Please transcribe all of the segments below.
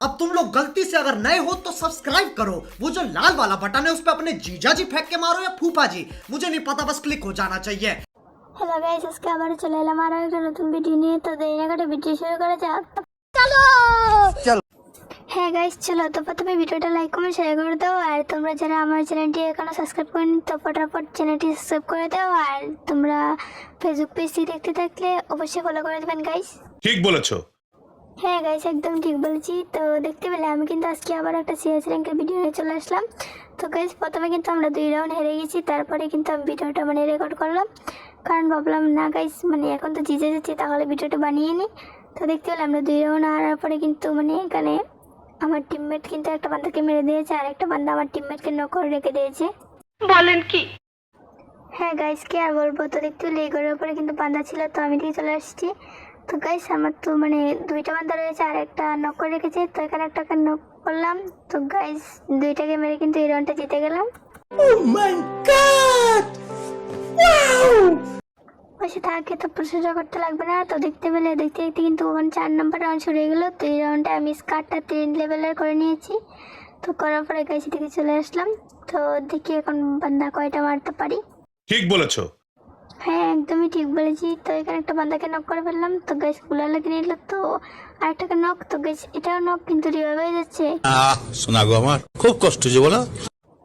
अब तुम लोग गलती से अगर नए हो तो सब्सक्राइब करो वो जो लाल वाला बटन है उस पर अपने जीजा जी फेंक के मारो या फूफा जी मुझे नहीं पता बस क्लिक हो जाना चाहिए হ্যালো গাইস আজকে আবার চলে এলাম আরও একটা নতুন ভিডিও নিয়ে তো দেরি না করে ভিডিও শুরু করা যাক চলো। হ্যাঁ গাইস চলো তো প্রথমে ভিডিওটা লাইক কমেন্ট শেয়ার করে দাও আর তোমরা যারা আমার চ্যানেলটি এখনো সাবস্ক্রাইব করেনি তো ফটাফট চ্যানেলটি সাবস্ক্রাইব করে দাও আর তোমরা ফেসবুক পেজটি দেখতে থাকলে অবশ্যই ফলো করে দেবেন গাইস ঠিক বলেছো হ্যাঁ গাইস একদম ঠিক বলেছি। তো দেখতে পেলে আমি কিন্তু আজকে আবার একটা সিএস র্যাঙ্কের ভিডিও নিয়ে চলে আসলাম। তো গাইস প্রথমে কিন্তু আমরা দুই রাউন্ড হেরে গেছি তারপরে কিন্তু আমি ভিডিওটা মানে রেকর্ড করলাম। কারণ ভাবলাম না গাইস মানে এখন তো জিতে যাচ্ছি তাহলে ভিডিওটা বানিয়ে নিই তো দেখতে পেলে আমরা দুই রাউন্ড হারার পরে কিন্তু মানে এখানে আমার টিমমেট কিন্তু একটা বান্দাকে মেরে দিয়েছে আর একটা বান্দা আমার টিমমেটকে নক করে রেখে দিয়েছে। বলেন কি? হ্যাঁ গাইস কি আর বলব? তো দেখতে পেলে এই ঘরের উপরে কিন্তু বান্দা ছিল তো আমি দিয়ে চলে আসছি। তো গাইস আমার তো মানে দুইটা বান্দা রয়েছে আর একটা নক করে রেখেছে তো এখানে একটা নক করলাম। তো গাইস দুইটাকে মেরে কিন্তু এই রাউন্ডটা জিতে গেলাম। বসে থাকে তো প্রশংসা করতে লাগবে না। তো দেখতে পেলে দেখতে দেখতে কিন্তু ওখানে চার নম্বর রাউন্ড শুরু হয়ে গেলো। তো এই রাউন্ডে আমি স্কার্টটা তিন লেভেলের করে নিয়েছি। তো করার পরে গাইস থেকে চলে আসলাম। তো দেখি এখন বান্দা কয়টা মারতে পারি। ঠিক বলেছ। হ্যাঁ একদমই ঠিক বলেছি তো এখানে একটা বান্দাকে নক করে ফেললাম। তো গ্যাসগুলা লাগিয়ে নিল। তো আরেকটাকে নক তো গ্যাস এটাও নক কিন্তু রিভাইভ হয়ে যাচ্ছে। আহ শোনা গো আমার খুব কষ্ট যে বলো।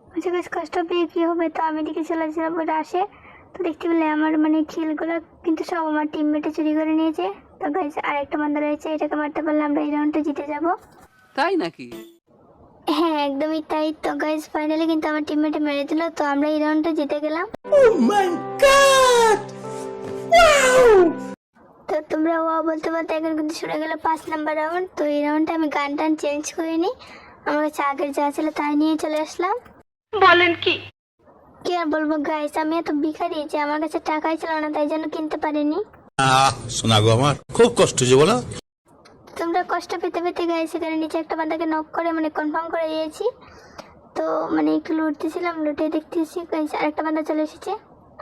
বলছে বেশ কষ্ট পেয়ে কী হবে? তো আমি দিকে চলে আসছিলাম ওটা আসে। তো দেখতে পেলে আমার মানে খিলগুলো কিন্তু সব আমার টিমমেটে চুরি করে নিয়েছে। তো গাইস আরেকটা বান্দা রয়েছে এটাকে মারতে পারলে আমরা এই রাউন্ডটা জিতে যাব। তাই নাকি? হ্যাঁ একদমই তাই তো গাইস ফাইনালি কিন্তু আমার টিমমেটে মেরে দিল তো আমরা এই রাউন্ডটা জিতে গেলাম। ও মাই গড ওয়াও তো তোমরা ও বলতে বলতে এখন কিন্তু শুরু হয়ে গেলো পাঁচ নাম্বার রাউন্ড তো এই রাউন্ডে আমি গান টান চেঞ্জ করিনি। আমার কাছে আগের যা ছিল তাই নিয়ে চলে আসলাম। বলেন কি? কি আর বলব গাইস আমি এত ভিখারি যে আমার কাছে টাকাই ছিল না তাই জন্য কিনতে পারিনি। আহ শোনা গো আমার খুব কষ্ট যে বলো। তোমরা কষ্ট পেতে পেতে গাইস সেখানে নিচে একটা বান্দাকে নক করে মানে কনফার্ম করে দিয়েছি। তো মানে একটু লুটতেছিলাম লুটে দেখতেছি গাইস আরেকটা বান্দা চলে এসেছে।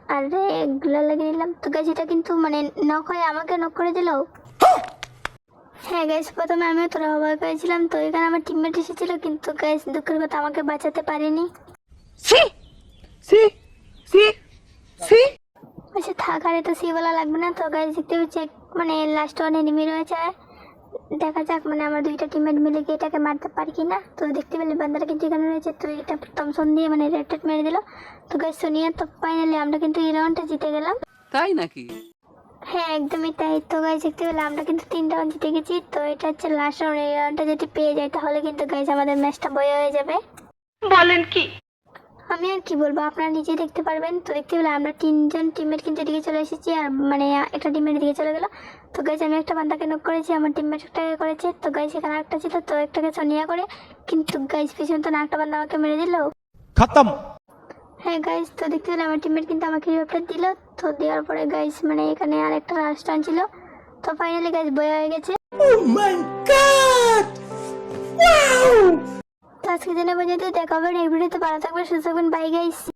আর এগুলো লাগিয়ে নিলাম। তো গাইস এটা কিন্তু মানে নক হয়ে আমাকে নক করে দিল। হ্যাঁ গাইস প্রথমে আমিও তোরা অবাক হয়েছিলাম। তো এখানে আমার টিমমেট এসেছিল কিন্তু গাইস দুঃখের কথা আমাকে বাঁচাতে পারেনি। সি! সি! সি! সি! আচ্ছা থাক আর তো সি বলা লাগবে না। তো গাইস দেখতে এক- মানে লাস্ট ওয়ান এনিমি রয়েছে দেখা যাক মানে আমার দুইটা টিমমেট মিলে গিয়ে এটাকে মারতে পারি কি না তো দেখতে পেলে বান্দারা কিন্তু এখানে রয়েছে। তো এটা থমসন দিয়ে মানে রেড রেড মেরে দিল। তো গাইস সোনিয়া তো ফাইনালি আমরা কিন্তু এই রাউন্ডটা জিতে গেলাম। তাই নাকি? হ্যাঁ একদমই তাই। তো গাইস দেখতে পেলে আমরা কিন্তু তিন রাউন্ড জিতে গেছি। তো এটা হচ্ছে লাস্ট রাউন্ড এই রাউন্ডটা যদি পেয়ে যাই তাহলে কিন্তু গাইস আমাদের ম্যাচটা বয়ে হয়ে যাবে। বলেন কি? আমি আর কি বলব আপনারা নিজে দেখতে পারবেন। তো দেখতে পেলে আমরা তিনজন টিমের কিন্তু এদিকে চলে এসেছি আর মানে একটা টিমের দিকে চলে গেলো। তো গাইছে আমি একটা বান্দাকে নোক করেছি আমার টিমমেট একটাকে করেছে। তো গাইছে এখানে একটা ছিল তো একটাকে সোনিয়া করে। কিন্তু গাইজ পিছন তো না একটা বান্দা আমাকে মেরে দিল। খতম। হ্যাঁ গাইস তো দেখতে পেলে আমার টিমমেট কিন্তু আমাকে রিপ্লাই দিল। তো দেওয়ার পরে গাইজ মানে এখানে আর একটা রাস্টান ছিল। তো ফাইনালি গাইজ বয়ে হয়ে গেছে। ও মাই গড জন্য পর্যন্ত দেখা হবে এই ভিডিওতে ভালো থাকবে সুস্থ থাকবেন। By guys